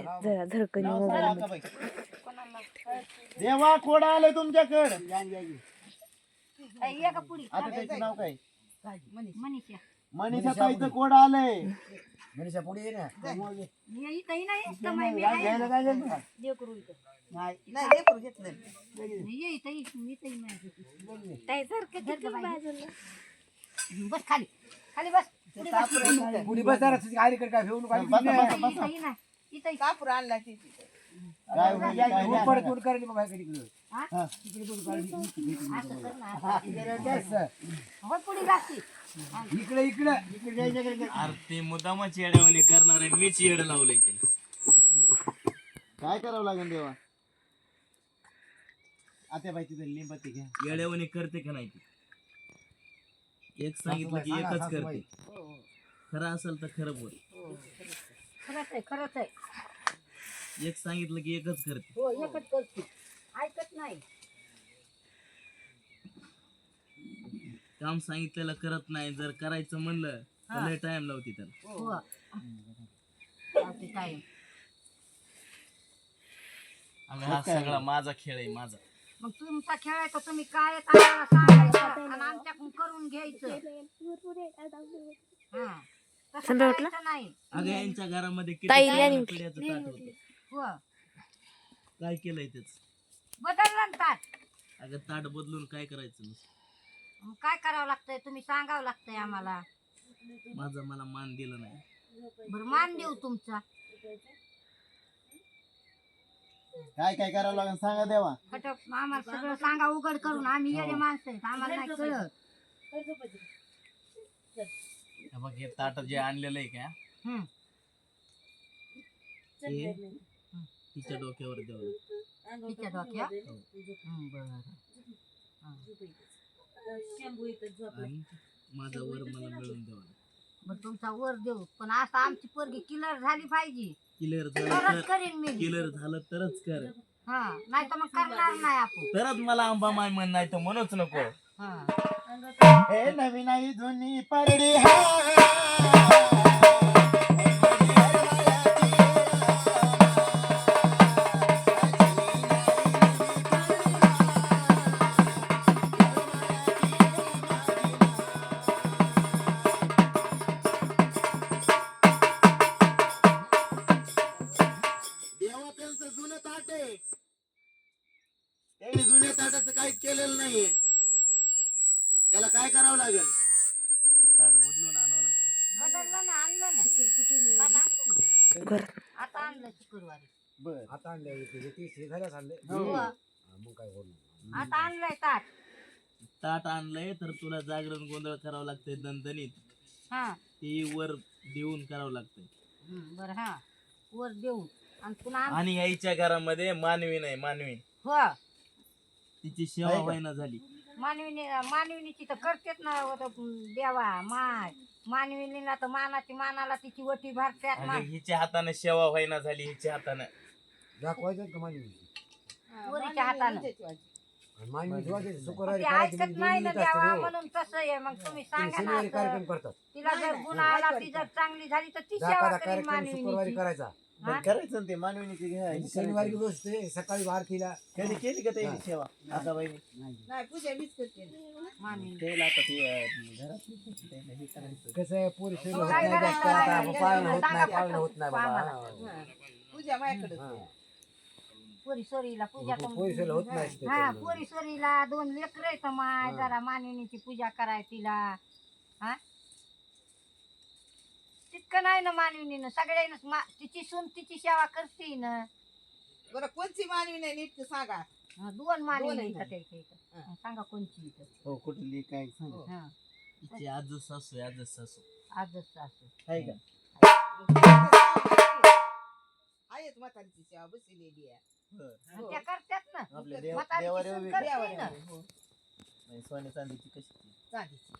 जरा झडकणी नाव मोबाईल. देवा कोड आले तुमच्याकडे? ये का पुढी? आता त्याचं नाव काय? मनीषा. मनीषा ताईचं कोड आलंय? मनीषा पुढे ये ना. नाही तर. लेकरू. ताई. बस खाली. खाली बस. पुढे बस. जरा काय घेऊन बसा, बसा, बसा. नाही इथंही काय होईल, काय नाही परत बाबा इकडे? हा? हा. असं कर ना, असं. बस. हो पुढे जाती इकडे इकडे. इकडे जायचं, इकडे जायचं. अरे ते मुद्दामच येड्यावाने करणार आहे मीच येड लावलंय त्याला काय करावं लागेल देवा? आता बाई तिथे लिंबाती घ्या येड्यावाने करते का नाही ती? एक सांगितलं की एकच. करते. खरं असेल तर खरं बोल. खरंच आहे खरंच आहे. एक सांगितलं की एकच करते. हो एकच करते. ऐकत नाही. काम सांगितलेलं करत नाही जर करायचं म्हणलं तर लय टाइम लावते त्याला. हो. काय आणि हा सगळा माझा खेळ आहे माझा. मग तुमचा खेळायचा तुम्ही काय आहे आम्हाला सांगायचं? आणि आमच्याकडून करून घ्यायचं. हा. तसं? करायचं नाही. अगं यांच्या घरामध्ये किती ताई, ताट आणि- पिढ्याचं ताट होतं. हो काय केलंय त्याच बदललं ना ताट अगं ताट बदलून काय करायचं नुसतं? मग काय करावं लागतंय? तुम्ही सांगावं लागतंय आम्हाला. माझा मला मान दिला नाही. बरं मान देऊ तुमचा. काय काय करावं लागेल सांगा देवा. आम्हाला सगळं सांगा उघड करून. आम्ही येणे माणसं आहेत आम्हाला नाही कळत. हे बघ हे ताट जे आणलेलं आहे का? हम्म. हे तिच्या डोक्यावर लागतं. तिच्या हं, बरं. आणि माझा वर मला मिळून लागतं. बरं तुमचा वर देऊ. पण असं आमची पोरगी किलर झाली पाहिजे. क्लिअर झालं तरच तर करीन मी. क्लिअर झालं तरच कर हा नाही तर मग करणार नाही आपण. तरच मला आंबा माय म्हण नाही तर म्हणूच नको. हा. हे नवीन आई जुनी परडी हा. त्यांनी जुन्या ताटाचं काहीच केलेलं नाहीये. त्याला काय करावं लागेल? ते ताट बदलून आणावं लागतं. बदललं ना आणलं ना. आता आणलं. घर आता आणलं शुक्रवारी बर. आता आणले इथे. तीस हे झाल्यास आणले. हो. हा, मग काय होणार? आता आणलंय ताट. ताट आणलंय तर तुला जागरण गोंधळ करावं लागतंय दणदणीत. हा. ते वर देऊन करावं लागतंय. हं, बरं हा. वर देऊ आणि पुन्हा आणि यायच्या घरामध्ये मानवी नाही मानवी. हो. तिची सेवा? व्हायना झाली. मानवीने मानवीनीची तर करतेच ना देवा माय. मानवीनीला तर मानाची मानाला तिची वटी भरत्यात आणि हिच्या हाताने सेवा व्हायना झाली हिच्या हाताने. दाखवायचं का माझी पोरीच्या हातानं. आणि माझी विश्वास पण शुक्रवारी ते करायची ऐकत म्हणजे नाही दोन ना मिनिट असते देवा हो. म्हणून तसं आहे. मग तुम्ही ते सांगा ना शनिवारी. कार्यक्रम करतात. तिला जर गुन्हा आला ती जर चांगली झाली तर ती सेवा करीन कार्यक्रम शुक्रवारी करायचा. करायचं ना ते मानवीनीची घ्या आणि शनिवारी बसते सकाळी आरतीला कधी केली का त्याची सेवा? आता बाई मानवीनी केलं आता ते अं, घरात त्याला हे करायचं. कसं आहे पोरी मग होत काय नाही जास्त करायचं? आता आपण पाळणं होत नाही पाळणं पटकन. होत नाही बाबा. आम्हाला. पोरी सोरीला पूजा मग पोरी होत नाही हा त्याच्यामुळे. पोरी सोरीला दोन लेकर माय. जरा मानवीनीची पूजा कराय तिला. हा? नाही ना मानवीनीनं. सगळ्यांना मा- तिची सून तिची सेवा करते ना. बरं कोणची मानवी नाही नीट ते सांगा. हा, दोन मानवी आहेत इथं त्या इथं. हा, सांगा कोणची इथं. हो कुठली काय सांग. हा. हिची आज सासू आहे, सासू. आजच सासू. आहे का? आहेच म्हातारीची सेवा बसलेली आहे. आणि त्या करतात ना. आपल्या देव म्हातारीची देवावर सून उभी करते देवावर ना. हो. नाही, सोन्या चांदीची कशी चांदीची.